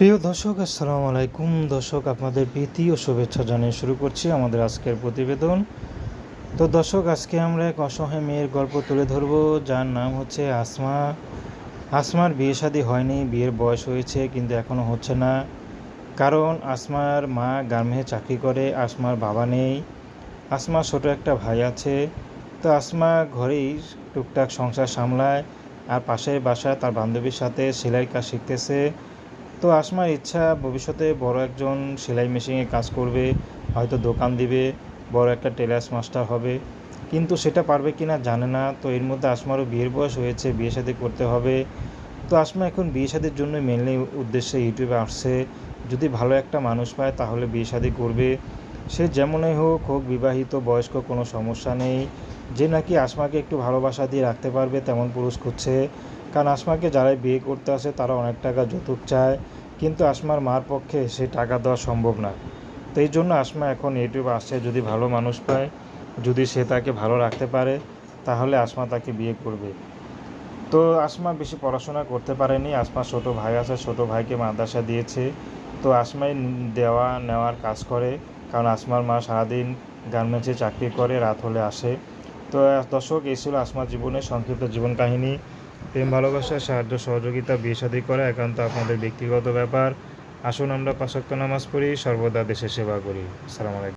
প্রিয় দর্শক, আসসালামু আলাইকুম। দর্শক, আপনাদের প্রীতি ও শুভেচ্ছা জানিয়ে শুরু করছি আমাদের আজকের প্রতিবেদন। তো দর্শক, আজকে আমরা এক অসহায় মেয়ের গল্প তুলে ধরব, যার নাম হচ্ছে আসমা। আসমার বিয়ে শাদী হয়নি, বিয়ের বয়স হয়েছে, কিন্তু এখনও হচ্ছে না। কারণ আসমার মা গার্মেন্টে চাকরি করে, আসমার বাবা নেই। আসমার ছোট একটা ভাই আছে। তো আসমা ঘরেই টুকটাক সংসার সামলায়, আর পাশের বাসায় তার বান্ধবীর সাথে সেলাই কাজ শিখতেছে। তো আসমার ইচ্ছা ভবিষ্যতে বড় একজন সেলাই মেশিনে কাজ করবে, হয়তো দোকান দিবে, বড় একটা টেলার্স মাস্টার হবে। কিন্তু সেটা পারবে কি না জানে না। তো এর মধ্যে আসমারও বিয়ের বয়স হয়েছে, বিয়ে শাদী করতে হবে। তো আসমা এখন বিয়ে শাদির জন্য মেনলি উদ্দেশ্যে ইউটিউবে আসছে। যদি ভালো একটা মানুষ পায় তাহলে বিয়ে শাদী করবে। সে যেমনই হোক হোক বিবাহিত, বয়স্ক, কোনো সমস্যা নেই। যে নাকি আসমাকে একটু ভালোবাসা দিয়ে রাখতে পারবে, তেমন পুরুষ খুঁজছে। কারণ আসমাকে যারাই বিয়ে করতে আসে, তারা অনেক টাকা যৌতুক চায়। কিন্তু আসমার মার পক্ষে সে টাকা দেওয়া সম্ভব না। তো এই জন্য আসমা এখন ইউটিউবে আসছে, যদি ভালো মানুষ পায়, যদি সে তাকে ভালো রাখতে পারে, তাহলে আসমা তাকে বিয়ে করবে। তো আসমা বেশি পড়াশোনা করতে পারেনি। আসমা ছোটো ভাই আছে, ছোটো ভাইকে মাদ্রাসা দিয়েছে। তো আসমাই দেওয়া নেওয়ার কাজ করে, কারণ আসমার মা সারাদিন গার্মেন্টসে চাকরি করে, রাত হলে আসে। তো দর্শক, এই ছিল আসমার জীবনে সংক্ষিপ্ত জীবন কাহিনী। প্রেম, ভালোবাসা, সাহায্য, সহযোগিতা, বিয়ে সাদী করা একান্ত আপনাদের ব্যক্তিগত ব্যাপার। আসুন আমরা পাশক্ত নামাজ পড়ি, সর্বদা দেশের সেবা করি। সালাম আলাইকুম।